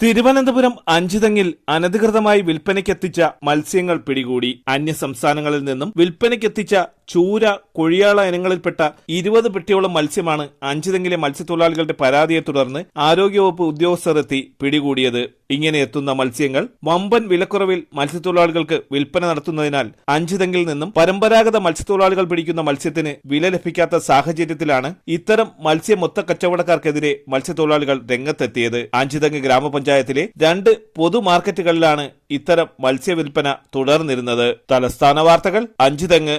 തിരുവനന്തപുരം അഞ്ചുതെങ്ങിൽ അനധികൃതമായി വിൽപ്പനയ്ക്കെത്തിച്ച മത്സ്യങ്ങൾ പിടികൂടി. അന്യ സംസ്ഥാനങ്ങളിൽ നിന്നും വിൽപ്പനയ്ക്കെത്തിച്ച ചൂര കൊഴിയാള ഇനങ്ങളിൽപ്പെട്ട ഇരുപത് പെട്ടിയോളം മത്സ്യമാണ് അഞ്ചുതെങ്കിലെ മത്സ്യത്തൊഴിലാളികളുടെ പരാതിയെ തുടർന്ന് ആരോഗ്യവകുപ്പ് ഉദ്യോഗസ്ഥർ എത്തി പിടികൂടിയത്. ഇങ്ങനെ എത്തുന്ന മത്സ്യങ്ങൾ വമ്പൻ വിലക്കുറവിൽ മത്സ്യത്തൊഴിലാളികൾക്ക് വിൽപ്പന നടത്തുന്നതിനാൽ അഞ്ചുതെങ്കിൽ നിന്നും പരമ്പരാഗത മത്സ്യത്തൊഴിലാളികൾ പിടിക്കുന്ന മത്സ്യത്തിന് വില ലഭിക്കാത്ത സാഹചര്യത്തിലാണ് ഇത്തരം മത്സ്യ മൊത്ത കച്ചവടക്കാർക്കെതിരെ മത്സ്യത്തൊഴിലാളികൾ രംഗത്തെത്തിയത്. അഞ്ചുതെങ്ങ് ഗ്രാമപഞ്ചായത്തിലെ രണ്ട് പൊതു മാർക്കറ്റുകളിലാണ് ഇത്തരം മത്സ്യവിൽപ്പന തുടർന്നിരുന്നത്. തലസ്ഥാന വാർത്തകൾ അഞ്ചുതെങ്ങ്